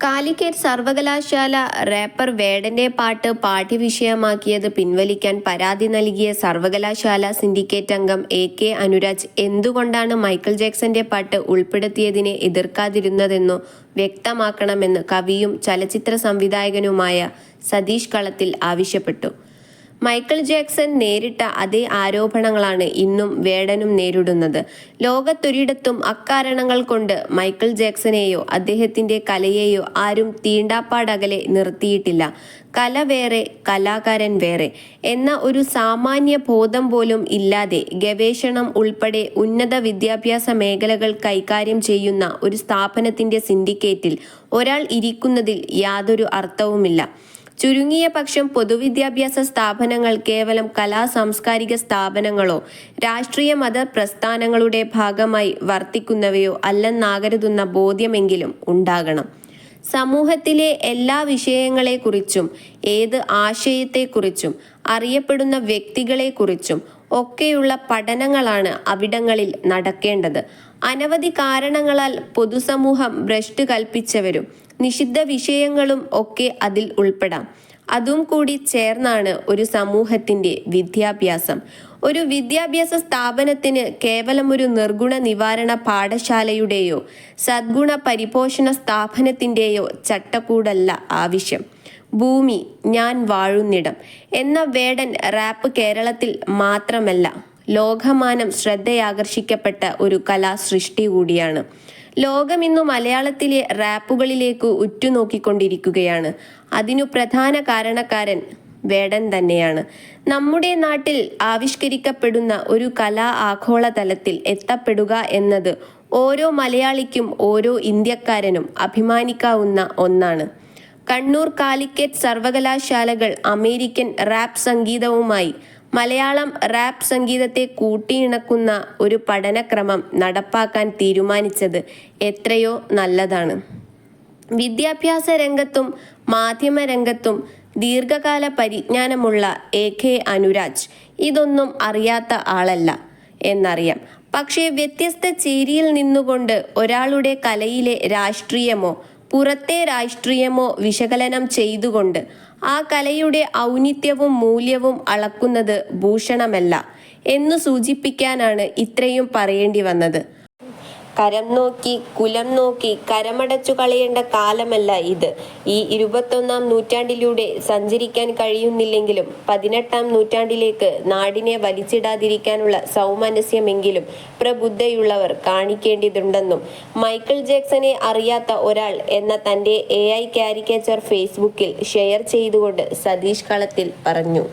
കാലിക്കറ്റ് സർവകലാശാല റാപ്പർ വേടന്റെ പാട്ട് പാഠ്യവിഷയമാക്കിയത് പിൻവലിക്കാൻ പരാതി നൽകിയ സർവകലാശാല സിൻഡിക്കേറ്റ് അംഗം എ കെ അനുരാജ് എന്തുകൊണ്ടാണ് മൈക്കിൾ ജാക്സന്റെ പാട്ട് ഉൾപ്പെടുത്തിയതിനെ എതിർക്കാതിരുന്നതെന്നു വ്യക്തമാക്കണമെന്ന് കവിയും ചലച്ചിത്ര സംവിധായകനുമായ സതീഷ് കളത്തിൽ ആവശ്യപ്പെട്ടു. മൈക്കിൾ ജാക്സൺ നേരിട്ട അതേ ആരോപണങ്ങളാണ് ഇന്നും വേടനും നേരിടുന്നത്. ലോകത്തൊരിടത്തും അക്കാരണങ്ങൾ കൊണ്ട് മൈക്കിൾ ജാക്സനെയോ അദ്ദേഹത്തിന്റെ കലയെയോ ആരും തീണ്ടാപ്പാടകലെ നിർത്തിയിട്ടില്ല. കല വേറെ കലാകാരൻ വേറെ. എന്ന ഒരു സാമാന്യ ബോധം പോലും ഇല്ലാതെ ഗവേഷണം ഉൾപ്പെടെ ഉന്നത വിദ്യാഭ്യാസ മേഖലകൾ കൈകാര്യം ചെയ്യുന്ന ഒരു സ്ഥാപനത്തിന്റെ സിൻഡിക്കേറ്റിൽ ഒരാൾ ഇരിക്കുന്നതിൽ യാതൊരു അർത്ഥവുമില്ല. ചുരുങ്ങിയ പക്ഷം പൊതുവിദ്യാഭ്യാസ സ്ഥാപനങ്ങൾ കേവലം കലാ സാംസ്കാരിക സ്ഥാപനങ്ങളോ രാഷ്ട്രീയ മത പ്രസ്ഥാനങ്ങളുടെ ഭാഗമായി വർത്തിക്കുന്നവയോ അല്ലെന്നാകരുതുന്ന ബോധ്യമെങ്കിലും ഉണ്ടാകണം. സമൂഹത്തിലെ എല്ലാ വിഷയങ്ങളെക്കുറിച്ചും ഏത് ആശയത്തെക്കുറിച്ചും അറിയപ്പെടുന്ന വ്യക്തികളെക്കുറിച്ചും ഒക്കെയുള്ള പഠനങ്ങളാണ് അവിടങ്ങളിൽ നടക്കേണ്ടത്. അനവധി കാരണങ്ങളാൽ പൊതുസമൂഹം ഭ്രഷ്ട് കൽപ്പിച്ചവരും നിഷിദ്ധ വിഷയങ്ങളും ഒക്കെ അതിൽ ഉൾപ്പെടാം. അതും കൂടി ചേർന്നാണ് ഒരു സമൂഹത്തിന്റെ വിദ്യാഭ്യാസം. ഒരു വിദ്യാഭ്യാസ സ്ഥാപനത്തിന് കേവലം ഒരു നിർഗുണ നിവാരണ പാഠശാലയുടെയോ സദ്ഗുണ പരിപോഷണ സ്ഥാപനത്തിന്റെയോ ചട്ടക്കൂടല്ല ആവശ്യം. ഭൂമി ഞാൻ വാഴുന്നിടം എന്ന വേടൻ റാപ്പ് കേരളത്തിൽ മാത്രമല്ല. ലോകമാനം ശ്രദ്ധയാകർഷിക്കപ്പെട്ട ഒരു കലാസൃഷ്ടി കൂടിയാണ്. ലോകം ഇന്നു മലയാളത്തിലെ റാപ്പുകളിലേക്ക് ഉറ്റുനോക്കിക്കൊണ്ടിരിക്കുകയാണ്. അതിനു പ്രധാന കാരണക്കാരൻ വേടൻ തന്നെയാണ്. നമ്മുടെ നാട്ടിൽ ആവിഷ്കരിക്കപ്പെടുന്ന ഒരു കലാ ആഗോള തലത്തിൽ എത്തപ്പെടുക എന്നത് ഓരോ മലയാളിക്കും ഓരോ ഇന്ത്യക്കാരനും അഭിമാനിക്കാവുന്ന ഒന്നാണ്. കണ്ണൂർ കാലിക്കറ്റ് സർവകലാശാലകൾ അമേരിക്കൻ റാപ്പ് സംഗീതവുമായി മലയാളം റാപ്പ് സംഗീതത്തെ കൂട്ടിയിണക്കുന്ന ഒരു പഠനക്രമം നടപ്പാക്കാൻ തീരുമാനിച്ചത് എത്രയോ നല്ലതാണ്. വിദ്യാഭ്യാസ രംഗത്തും മാധ്യമ രംഗത്തും ദീർഘകാല പരിജ്ഞാനമുള്ള എ കെ അനുരാജ് ഇതൊന്നും അറിയാത്ത ആളല്ല എന്നറിയാം. പക്ഷേ വ്യത്യസ്ത ചേരിയിൽ നിന്നുകൊണ്ട് ഒരാളുടെ കലയിലെ രാഷ്ട്രീയമോ പുറത്തെ രാഷ്ട്രീയമോ വിശകലനം ചെയ്തുകൊണ്ട് ആ കലയുടെ ഔന്നിത്യവും മൂല്യവും അളക്കുന്നത് ഭൂഷണമല്ല എന്നു സൂചിപ്പിക്കാനാണ് ഇത്രയും പറയേണ്ടി വന്നത്. കരം നോക്കി കുലം നോക്കി കരമടച്ചു കളയേണ്ട കാലമല്ല ഇത്. ഈ ഇരുപത്തൊന്നാം നൂറ്റാണ്ടിലൂടെ സഞ്ചരിക്കാൻ കഴിയുന്നില്ലെങ്കിലും പതിനെട്ടാം നൂറ്റാണ്ടിലേക്ക് നാടിനെ വലിച്ചിടാതിരിക്കാനുള്ള സൗമനസ്യമെങ്കിലും പ്രബുദ്ധയുള്ളവർ കാണിക്കേണ്ടതുണ്ടെന്നും മൈക്കിൾ ജാക്സനെ അറിയാത്ത ഒരാൾ എന്ന തന്റെ എ ഐ കാരിക്കേച്ചർ ഫേസ്ബുക്കിൽ ഷെയർ ചെയ്തുകൊണ്ട് സതീഷ് കളത്തിൽ പറഞ്ഞു.